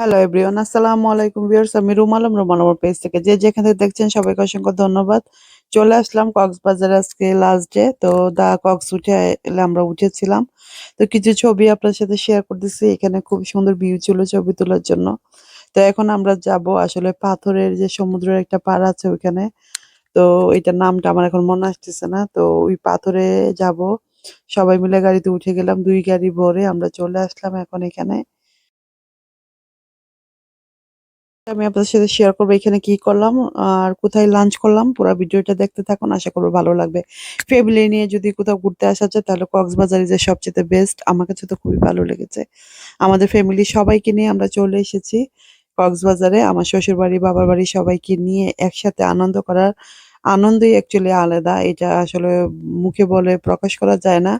Hello everyone আসসালামু আলাইকুম viewers আমি রুম আলম, রুম পেজ থেকে। যে যেখান থেকে দেখছেন, সবাইকে অসংখ্য ধন্যবাদ। চলে আসলাম কক্সবাজার আজকে লাস্ট ডে তো দা কক্স উঠে এলে আমরা উঠেছিলাম। তো কিছু ছবি আপনার সাথে শেয়ার করতেছি। এখানে খুব সুন্দর ভিউ ছিল ছবি তোলার জন্য। তো এখন আমরা যাব আসলে পাথরের যে সমুদ্রের একটা পাড় আছে ওইখানে। তো এটার নামটা আমার এখন মনে আসতেছে না। তো ওই পাথরে যাব। সবাই মিলে গাড়িতে উঠে গেলাম। দুই গাড়ি ভরে আমরা চলে আসলাম এখন এখানে। আমি আপনাদের সাথে শেয়ার করব এখানে কি করলাম, আর কোথায় লাঞ্চ করলাম, পুরো ভিডিওটা দেখতে থাকুন, আশা করব ভালো লাগবে। ফ্যামিলি নিয়ে যদি কোথাও ঘুরতে আসা যায়, তাহলে কক্সবাজার যে সবচেয়ে বেস্ট আমার কাছে তো খুবই ভালো লেগেছে। আমাদের ফ্যামিলি সবাইকে নিয়ে আমরা চলে এসেছি কক্সবাজারে, আমার শ্বশুর বাড়ি বাবার বাড়ি সবাইকে নিয়ে একসাথে আনন্দ করার আনন্দই অ্যাকচুয়ালি আলাদা। এটা আসলে মুখে বলে প্রকাশ করা যায় না।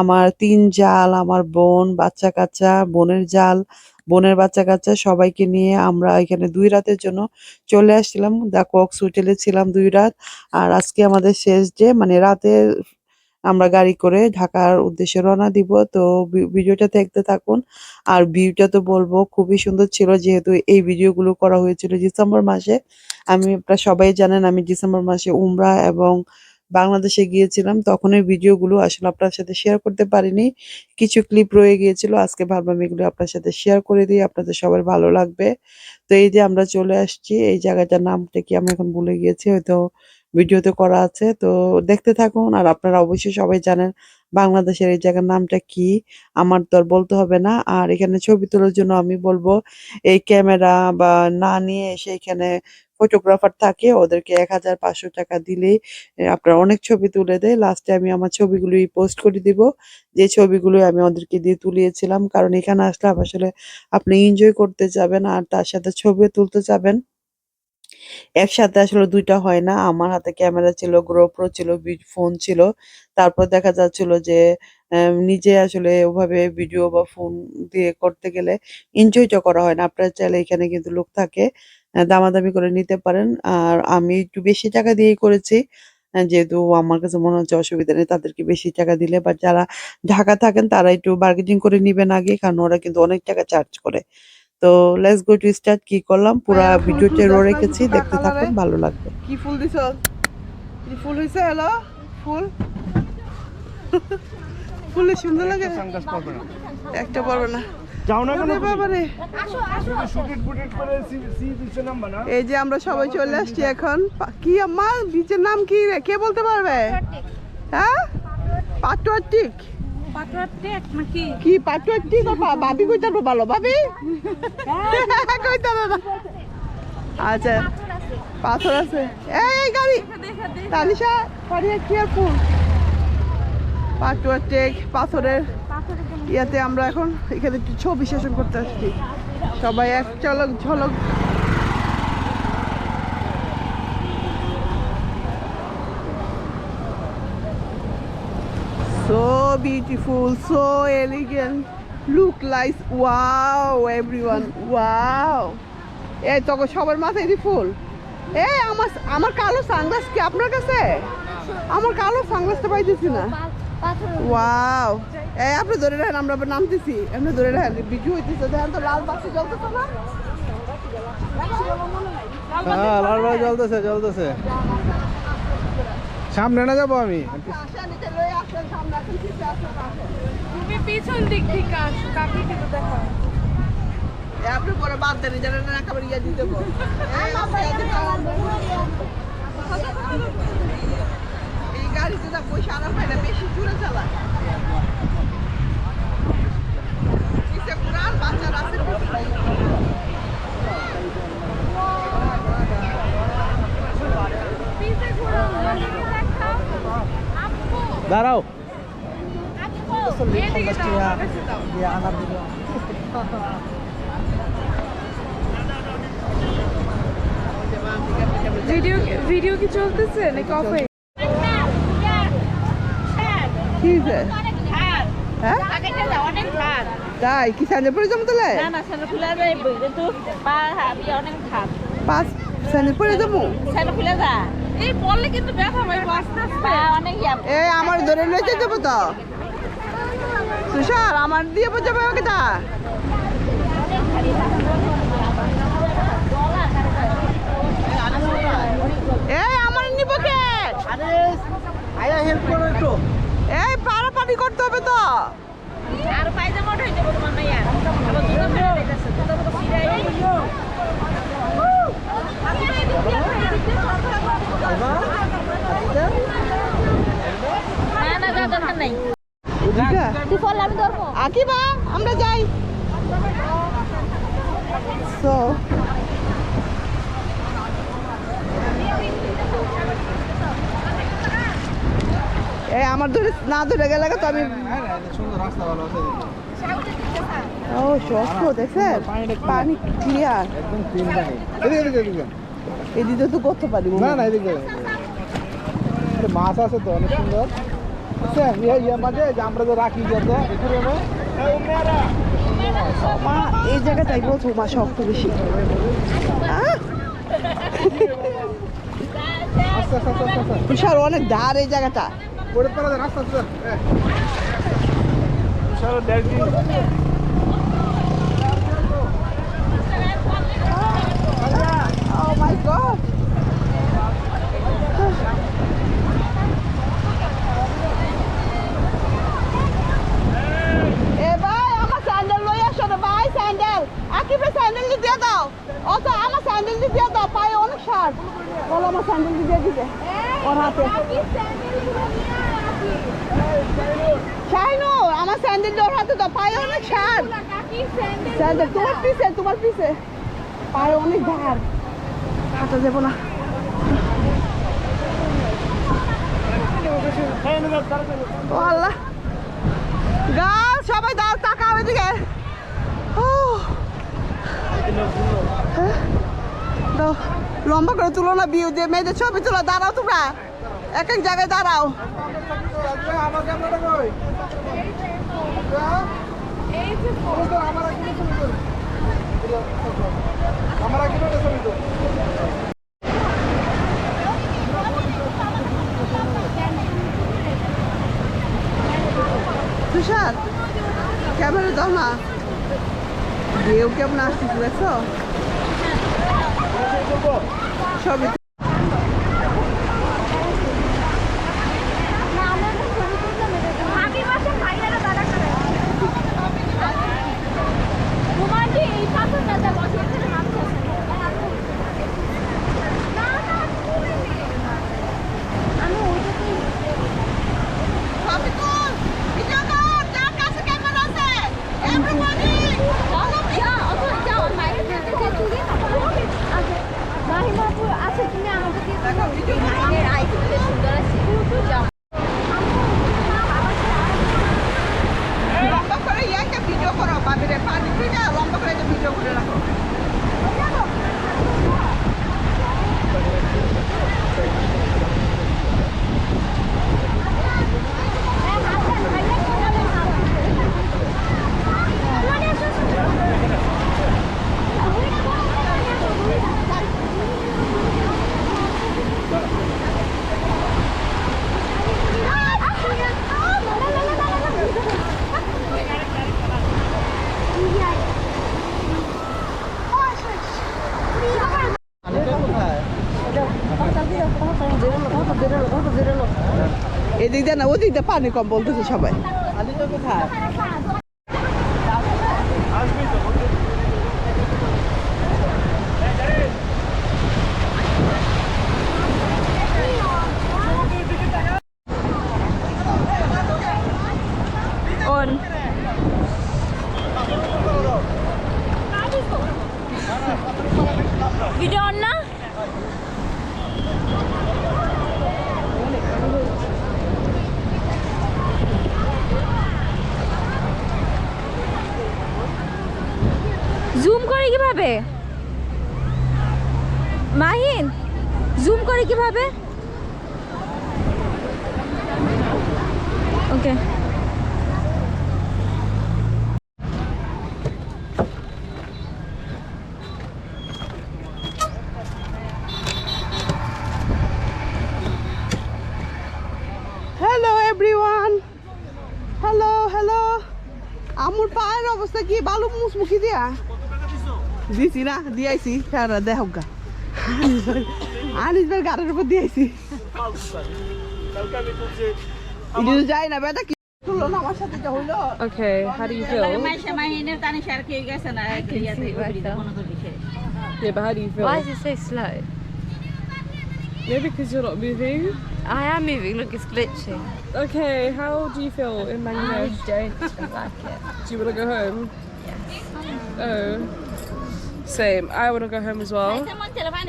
আমার তিন জাল, আমার বোন বাচ্চা কাচ্চা বোনের জাল, বোনের বাচ্চা কাচ্চা সবাইকে নিয়ে আমরা এখানে দুই রাতের জন্য চলে আসছিলাম। দা কক্স হোটেলে ছিলাম দুই রাত। আর আজকে আমাদের শেষ ডে মানে রাতে আমরা গাড়ি করে ঢাকার উদ্দেশ্যে রওনা দিব। তো ভিডিওটা দেখতে থাকুন। আর ভিউটা তো বলব, খুবই সুন্দর ছিল। যেহেতু এই ভিডিওগুলো করা হয়েছিল ডিসেম্বর মাসে। আমি আপনারা সবাই জানেন আমি ডিসেম্বর মাসে উমরা এবং বাংলাদেশে গিয়েছিলাম, তখন এই ভিডিওগুলো আসলে আপনার সাথে শেয়ার করতে পারিনি। কিছু ক্লিপ রয়ে গিয়েছিল, আজকে ভাবলাম এগুলো আপনার সাথে শেয়ার করে দিই, আপনাদের সবার ভালো লাগবে। তো এই যে আমরা চলে আসছি, এই জায়গাটার নামটা কি আমি এখন ভুলে গিয়েছি, হয়তো ভিডিওতে করা আছে। তো দেখতে থাকুন, আর আপনারা অবশ্যই সবাই জানেন বাংলাদেশের এই জায়গার নামটা কি? আমার তো আর বলতে হবে না। আর এখানে ছবি তোলার জন্য আমি বলব এই ক্যামেরা বা না নিয়ে এসে এখানে ফটোগ্রাফার থাকে ওদেরকে এক হাজার পাঁচশো টাকা দিলেই এ, আপনার অনেক ছবি তুলে দেয়। লাস্টে আমি আমার ছবিগুলোই পোস্ট করে দিব। যে ছবিগুলো আমি ওদেরকে দিয়ে তুলিয়েছিলাম কারণ এখানে আসলে আসলে আপনি এনজয় করতে যাবেন আর তার সাথে ছবিও তুলতে যাবেন। একসাথে আসলে দুইটা হয় না। আমার হাতে ক্যামেরা ছিল, GoPro ছিল ফোন ছিল। তারপর দেখা যাচ্ছিল যে নিজে আসলে ওভাবে ভিডিও বা ফোন দিয়ে করতে গেলে এনজয়টা করা হয় না। আপনারা চাইলে এখানে কিন্তু লোক থাকে দামাদামি করে নিতে পারেন। আর আমি একটু বেশি টাকা দিয়েই করেছি যেহেতু আমার কাছে মনে হচ্ছে অসুবিধা নেই, তাদেরকে বেশি টাকা দিলে বা যারা ঢাকা থাকেন তারা একটু বার্গেনিং করে নিবেন আগে, কারণ ওরা কিন্তু অনেক টাকা চার্জ করে। তো লেটস গো টু স্টার্ট কি করলাম? পুরা ভিডিওতে রো রেখেছি দেখতে থাকুন ভালো লাগবে। কি ফুল দিছ? কি ফুল হইছে? হলো ফুল? ফুলে সুন্দর লাগে। একটা পারবে না। যাও কেন বাবারে। না? এই যে আমরা সবাই চলে আসছি এখন। কি আম্মা? বিচের নাম কি রে? কে বলতে পারবে? হ্যাঁ? পাটুয়াটিক কি পাটুয়াটিক বাবা ভাবি কইতা ভালো ভাবি কইতা না আচ্ছা পাথর আছে। এই গাড়ি! তালিশা পারিয়া কেয়ারফুল পাটুয়াটেক পাথরের ইয়াতে আমরা এখন এখানে ছবি সেশন করতে আসছি। সবাই এক চলক ঝলক। So beautiful, so elegant. Look like wow, everyone. Wow. এই তখন সবার মাথায় দি ফুল এই আমার আমার কালো সানগ্লাস কি আপনার কাছে আমার কালো সানগ্লাসটা পাইতেছি না ওয়াও এই আপনি ধরে রাখেন আমরা নামতেছি আপনি ধরে রাখেন বিজু হইতেছে দেখেন তো লাল বাতি জ্বলতেছে না হ্যাঁ জ্বলতেছে জ্বলতেছে সামনে না যাব আমি? তুমি পিছন দিক থেকে আসো কাকে কিন্তু দেখো আপনি পরে বাদ দেন জানেন না একেবারে ইয়া দিয়ে দেবো। এই আপনি ইয়া দিবেন। গাড়িতে যা পয়সা আনা না বেশি পিছে। ঘুরো আপু দাঁড়াও। ভিডিও ভিডিও কি চলতেছে নাকি অফ হয়ে কি হয়েছে? হ্যাঁ? তাই? কি যাব তাহলে? পাঁচ স্যান্ডেল পরে স্যান্ডেল খুলে যা। এই কিন্তু ব্যথা হয় অনেক এই আমার ধরে লইতে যাব তো। তুষার আমার দিয়ে যাবে আমাকে তা এই আমার নিব কে? আরে আয়া হেল্প করো একটু। এই পাড়া করতে হবে তো। আর পায়জামা আবার দুটো ফেলে দিতেছে। আমরা যাই আমার ধরে না ধরে গেলে তো আমি হ্যাঁ, হ্যাঁ, সুন্দর রাস্তা ভালো আছে। ও সস্ত দেখছেন? পানি ক্লিয়ার একদম ক্লিন পানি এদিকে এদিকে এদিকে এদিকে তো করতে পারি না। না এদিকে মাছ আছে তো অনেক সুন্দর। ইয়ে ইয়ে মাঝে আমরা যে রাখি যত মা এই জায়গাটাই বলছো মা শক্ত বেশি। বিশাল অনেক ধার এই জায়গাটা। পড়ে পড়ে দেন আস্তে আস্তে বিশাল দেড় দিন Oh my god! এ ভাই আমার স্যান্ডেল লই আসো না ভাই স্যান্ডেল আকিবে স্যান্ডেল দিয়ে দাও অত আমার স্যান্ডেল দিয়ে দাও পায়ে অনেক সার বলো আমার স্যান্ডেল দিয়ে দিতে ওর হাতে শাইনু আমার স্যান্ডেল ওর হাতে দাও পায়ে অনেক সার স্যান্ডেল তোমার পিছে তোমার পিছে পায়ে অনেক ধার হাঁটা যাব না। ও আল্লাহ। গাল সবাই দাও, তাকাও এদিকে। ও। হ্যাঁ? লম্বা করে তুলো না বিউ দিয়ে, মেয়েদের ছবি তুলো, দাঁড়াও তোমরা। এক এক জায়গায় দাঁড়াও। তুষার ক্যামেরা দাও না। ঢেউ কেমন দেখছ? ছবি আমি বাসা ভাইয়ারা দাঁড়া করে তোমার যে এই পাথরটাতে বসে এখানে মাছ আছে না না আমি ওইটাতেই ছবি তুল ভিডিও কর যার কাছে ক্যামেরা আছে এভরিবডি বলো যা অত যাও মাইকের কাছে যে তুলি আছে মাহিমাপুর আছে তুমি আমাকে দিয়ে দেখো মাইনের আই খুব সুন্দর আছে যাও লম্বা করে ইয়াকে ভিডিও করো বাবিরে পানি পিনা লম্বা করে একটা ভিডিও করে রাখো দিয়ে পানি কম বলতেছে সবাই। কি বালু মুসমুখি দিয়া দিছি না দিয়াইছি হ্যাঁ দেখ গা আনিস ভাই গাড়ির উপর দিয়েছি এটা তো যাই না বেটা কি তুললো না আমার সাথে যা হইলো Okay, how do you feel? মাসে মাহিনের টানে শেয়ার খেয়ে গেছে না see right now. কোনো তো বিষয় Yeah, but how do you feel? Why is it so slow? Maybe because you're not moving. I am moving. Look, it's glitching. Okay, how do you feel in I Bangladesh? don't like it. Do you want to go home? Oh. Same. I want to go home as well.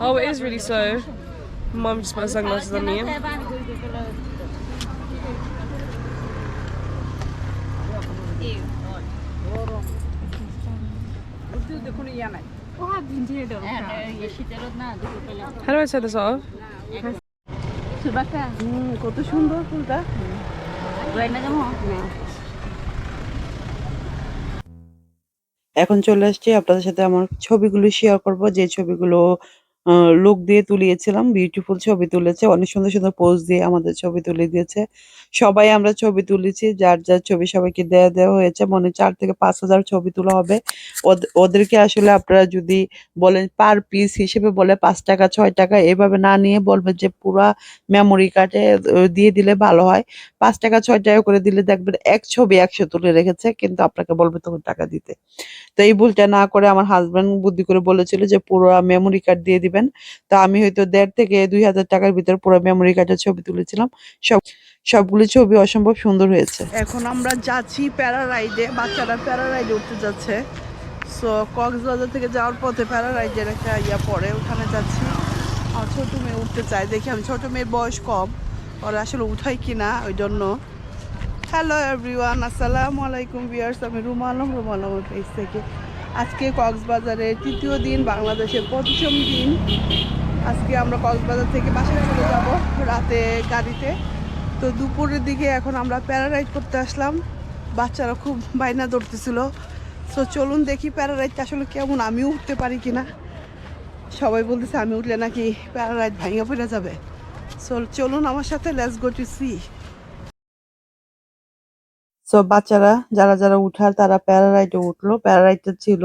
Oh, it is really slow. Mum just put her sunglasses on me. How do I turn this off? হুম কত সুন্দর ফুলটা এখন চলে আসছি আপনাদের সাথে আমার ছবিগুলো শেয়ার করব। যে ছবিগুলো লোক দিয়ে তুলিয়েছিলাম বিউটিফুল ছবি তুলেছে, অনেক সুন্দর সুন্দর পোজ দিয়ে আমাদের ছবি তুলে দিয়েছে। সবাই আমরা ছবি তুলেছি, যার যার ছবি সবাইকে দেয়া দেওয়া হয়েছে, মনে চার থেকে পাঁচ হাজার ছবি তোলা হবে। ওদ- ওদেরকে আসলে আপনারা যদি বলেন পার পিস হিসেবে বলে পাঁচ টাকা, ছয় টাকা, এভাবে না নিয়ে বলবে যে পুরা মেমোরি কার্ডে দিয়ে দিলে ভালো হয়। পাঁচ টাকা, ছয় টাকা করে দিলে দেখবেন এক ছবি একশো তুলে রেখেছে, কিন্তু আপনাকে বলবে তখন টাকা দিতে। তো এই ভুলটা না করে আমার হাজবেন্ড বুদ্ধি করে বলেছিল যে পুরো মেমোরি কার্ড দিয়ে দিবেন তো আমি হয়তো দেড় থেকে দুই হাজার টাকার ভিতর পুরো মেমোরি কার্ডের ছবি তুলেছিলাম। সব, সবগুলো ছবি অসম্ভব সুন্দর হয়েছে। এখন আমরা যাচ্ছি প্যারা রাইডে বাচ্চারা প্যারা রাইডে উঠতে যাচ্ছে। সো কক্সবাজার থেকে যাওয়ার পথে প্যারা রাইডের একটা ইয়া পড়ে, ওখানে যাচ্ছি। আমার ছোটো মেয়ে উঠতে চায়। দেখি আমি, ছোটো মেয়ের বয়স কম। ওরা আসলে উঠাই কিনা ওই জন্য হ্যালো এভরিওয়ান আসসালামু আলাইকুম ভিউয়ার্স আমি রুমা আলম রুমা পেজ থেকে। আজকে কক্সবাজারের তৃতীয় দিন, বাংলাদেশের পঞ্চম দিন। আজকে আমরা কক্সবাজার থেকে বাসায় চলে যাব রাতে গাড়িতে। তো দুপুরের দিকে এখন আমরা প্যারারাইড করতে আসলাম। বাচ্চারা খুব বাইনা ধরতেছিল। সো চলুন দেখি প্যারারাইডটা আসলে কেমন আমিও উঠতে পারি কিনা। সবাই বলতেছে, আমি উঠলে নাকি প্যারারাইড ভাঙা পড়ে যাবে? সো চলুন আমার সাথে let's go to sea so বাচ্চারা, যারা যারা উঠার তারা প্যারারাইডে উঠল। প্যারারাইডটা ছিল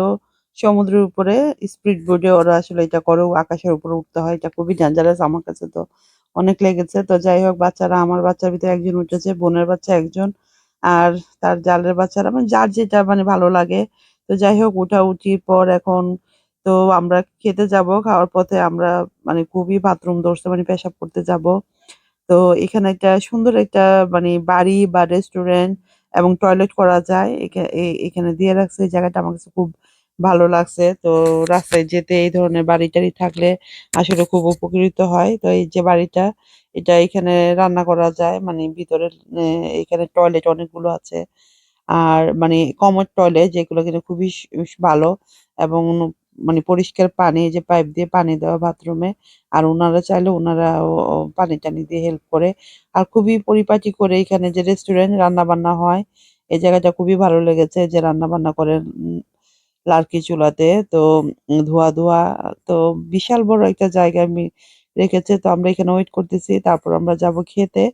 সমুদ্রের উপরে, স্পিড বোর্ডে ওরা আসলে এটা করে আকাশের উপরে উঠতে হয়। এটা খুবই ডেঞ্জারাস আমার কাছে তো অনেক লেগেছে। তো যাই হোক, বাচ্চারা, আমার বাচ্চার ভিতরে একজন উঠেছে, বোনের বাচ্চা একজন। আর তার জালের বাচ্চারা মানে যার যেটা মানে ভালো লাগে। তো যাই হোক, উঠা উঠির পর এখন তো আমরা খেতে যাব, খাওয়ার পথে আমরা মানে খুবই বাথরুম ধরছে মানে পেশাব করতে যাব। তো এখানে একটা সুন্দর একটা মানে বাড়ি বা রেস্টুরেন্ট এবং টয়লেট করা যায়। এখানে দিয়ে রাখছে। এই জায়গাটা আমার কাছে খুব ভালো লাগছে। তো রাস্তায় যেতে এই ধরনের বাড়ি টাড়ি থাকলে আসলে খুব উপকৃত হয়। তো এই যে বাড়িটা, এটা এখানে রান্না করা যায়। মানে ভিতরে এখানে টয়লেট অনেকগুলো আছে। আর মানে কমন টয়লেট যেগুলো কিন্তু খুবই ভালো এবং মানে পরিষ্কার পানি যে পাইপ দিয়ে পানি দেওয়া বাথরুমে আর ওনারা চাইলে ওনারা পানি টানি দিয়ে হেল্প করে। আর খুবই পরিপাটি করে এখানে যে রেস্টুরেন্ট রান্না বান্না হয় এই জায়গাটা খুবই ভালো লেগেছে যে রান্না বান্না উম, লার্কি চুলাতে। তো ধোয়া ধোয়া তো বিশাল বড় একটা জায়গা আমি রেখেছে তো আমরা এখানে ওয়েট করতেছি তারপর আমরা যাব খেতে।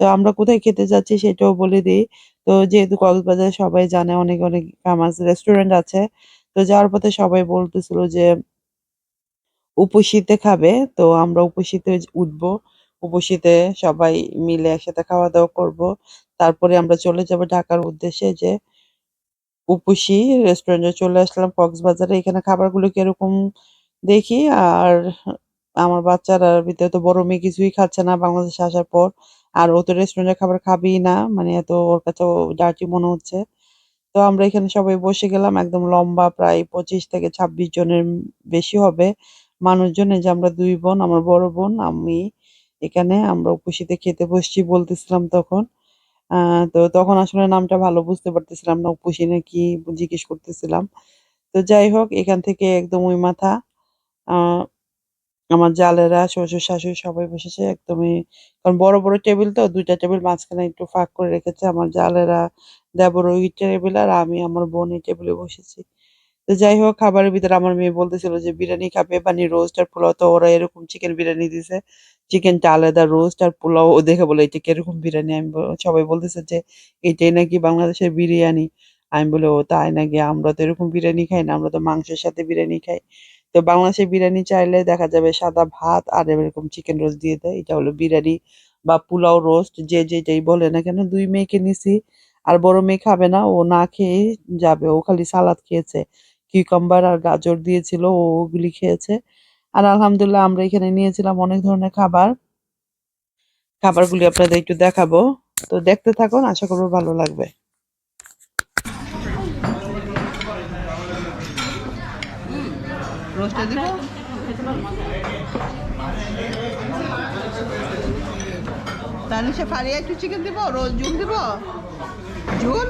তো আমরা কোথায় খেতে যাচ্ছি সেটাও বলে দিই। তো যেহেতু কক্সবাজারে সবাই জানে অনেক অনেক ফেমাস রেস্টুরেন্ট আছে তো যাওয়ার পথে সবাই বলতেছিল যে উপশীতে খাবে, তো আমরা উপশীতে উঠবো। উপশীতে সবাই মিলে একসাথে খাওয়া দাওয়া করব। তারপরে আমরা চলে যাব ঢাকার উদ্দেশ্যে যে, উপসী রেস্টুরেন্টে চলে আসলাম কক্সবাজারে। এখানে খাবারগুলো কীরকম দেখি? আর আমার বাচ্চারা ভিতরে তো বড় মেয়ে কিছুই খাচ্ছে না। বাংলাদেশে আসার পর আর ও তো রেস্টুরেন্টের খাবার খাবেই না। মানে এত ওর কাছে ডার্টি মনে হচ্ছে। তো আমরা এখানে সবাই বসে গেলাম, একদম লম্বা প্রায় পঁচিশ থেকে ছাব্বিশ জনের বেশি হবে। মানুষজন এই যে আমরা দুই বোন, আমার বড় বোন, আমি এখানে, আমরা উপসীতে খেতে বসছি বলতেছিলাম তখন। তো তখন আসলে নামটা ভালো বুঝতে পারতেছিলাম না, উপসী না কি জিজ্ঞেস করতেছিলাম। তো যাই হোক, এখান থেকে একদম ওই মাথা আমার জালেরা, শ্বশুর শাশুড়ি সবাই বসেছে একদমই, কারণ বড় বড় টেবিল তো, দুইটা টেবিল মাঝখানে একটু ফাঁক করে রেখেছে আমার জালেরা, দেবর ওই টেবিল আর আমি আমার বোন এই টেবিলে বসেছি। তো যাই হোক, খাবারের ভিতরে আমার মেয়ে বলতেছিল যে, বিরিয়ানি খাবে মানে রোস্ট আর পোলাও। তো ওরা এরকম চিকেন বিরিয়ানি দিছে। চিকেনটা আলাদা রোস্ট আর পোলাও ও দেখে বলে, এটা কীরকম বিরিয়ানি? আমি সবাই বলতেছে যে, এটাই নাকি বাংলাদেশের বিরিয়ানি। আমি বলে, ও তাই নাকি? আমরা তো এরকম বিরিয়ানি খাই না, আমরা তো মাংসের সাথে বিরিয়ানি খাই। তো বাংলাদেশের বিরিয়ানি চাইলে দেখা যাবে সাদা ভাত আর এরকম চিকেন রোস্ট দিয়ে দেয়। এটা হলো বিরিয়ানি বা পোলাও রোস্ট যে যেটাই বলে না কেন, দুই মেয়েকে নিছি আর বড় মেয়ে খাবে না, ও না খেয়ে যাবে। ও খালি সালাদ খেয়েছে কিউকাম্বার আর গাজর দিয়েছিল, ও ওগুলি খেয়েছে। আর আলহামদুলিল্লাহ আমরা এখানে নিয়েছিলাম অনেক ধরনের খাবার। খাবারগুলি আপনাদের একটু দেখাবো। তো দেখতে থাকুন, আশা করব ভালো লাগবে। রোস্টে দিব। তাহলে সে ফারিয়া একটু চিকেন দিব রোজ জুল দিব। জুল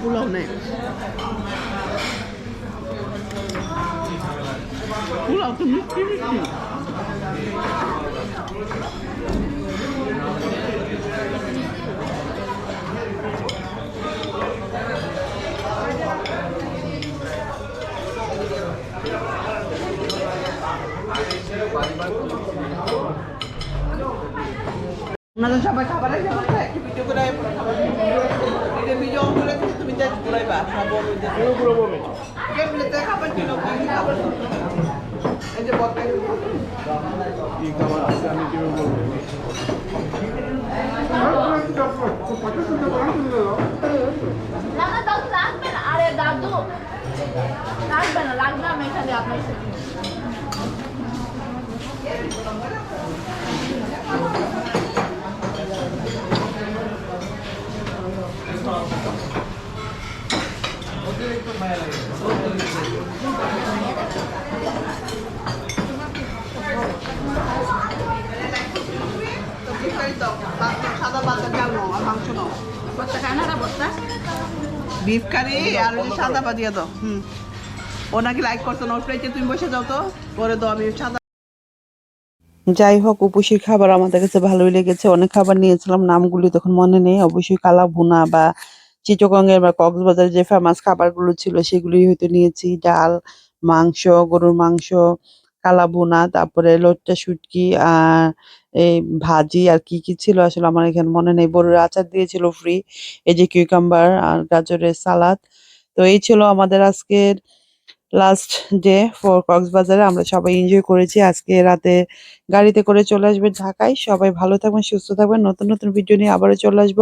পোলাও নেই। পোলাও তো মিষ্টি মিষ্টি। সবাই খাবারের জন্য একটু ভিডিও করে এটা ভিডিও অন করে তুমি যা ঘুরাইবা খাব খাবার কি খাবার এই যে বকাই কি খাবার আছে আমি কীভাবে বলব? না না দাদু লাগবে না। আরে দাদু লাগবে না লাগবে না আমি এখানে আপনার সাথে তো বিস্তারিত সাদা বাচ্চা চাল নাও আর মাংস নাও বস্তা কানাডা বস্তা বিফ কারি আর দিয়ে দাও। হুম। ও নাকি লাইক করতো তুমি বসে যাও তো। করে দাও, আমি সাদা যাই হোক, উপসির খাবার আমাদের কাছে ভালোই লেগেছে। অনেক খাবার নিয়েছিলাম, নামগুলি তখন মনে নেই। অবশ্যই কালা ভুনা বা চিটগঙ্গের বা কক্সবাজারের যে ফেমাস খাবারগুলো ছিল সেগুলি হয়তো নিয়েছি। ডাল, মাংস, গরুর মাংস কালা ভুনা তারপরে লোট্টা, শুটকি আর এই ভাজি আর কি কি ছিল আসলে আমার এখানে মনে নেই। বড়ুর আচার দিয়েছিল ফ্রি এই যে কিউকাম্বার আর গাজরের সালাদ তো এই ছিল আমাদের আজকের লাস্ট ডে ফর কক্সবাজারে। আমরা সবাই এনজয় করেছি। আজকে রাতে গাড়িতে করে চলে আসবে ঢাকায়। সবাই ভালো থাকবেন, সুস্থ থাকবেন। নতুন নতুন ভিডিও নিয়ে আবারও চলে আসব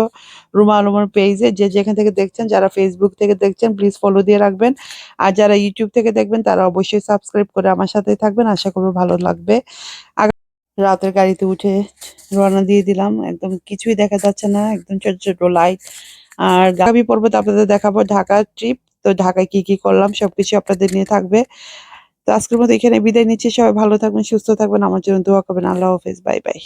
রুমা আলমের পেজে যে যেখান থেকে দেখছেন, যারা ফেসবুক থেকে দেখছেন প্লিজ ফলো দিয়ে রাখবেন। আর যারা ইউটিউব থেকে দেখবেন, তারা অবশ্যই সাবস্ক্রাইব করে আমার সাথে থাকবেন। আশা করব ভালো লাগবে। রাতের গাড়িতে উঠে রওনা দিয়ে দিলাম। একদম কিছুই দেখা যাচ্ছে না, একদম ছোট ছোট লাইট আর আগামী পর্বত আপনাদের দেখাবো ঢাকা ট্রিপ তো ঢাকায় কি কি করলাম সবকিছু আপনাদের নিয়ে থাকবে। তো আজকের মতো এখানে বিদায় নিচ্ছি। সবাই ভালো থাকবেন, সুস্থ থাকবেন, আমার জন্য দোয়া করবেন। আল্লাহ হাফেজ। Bye bye.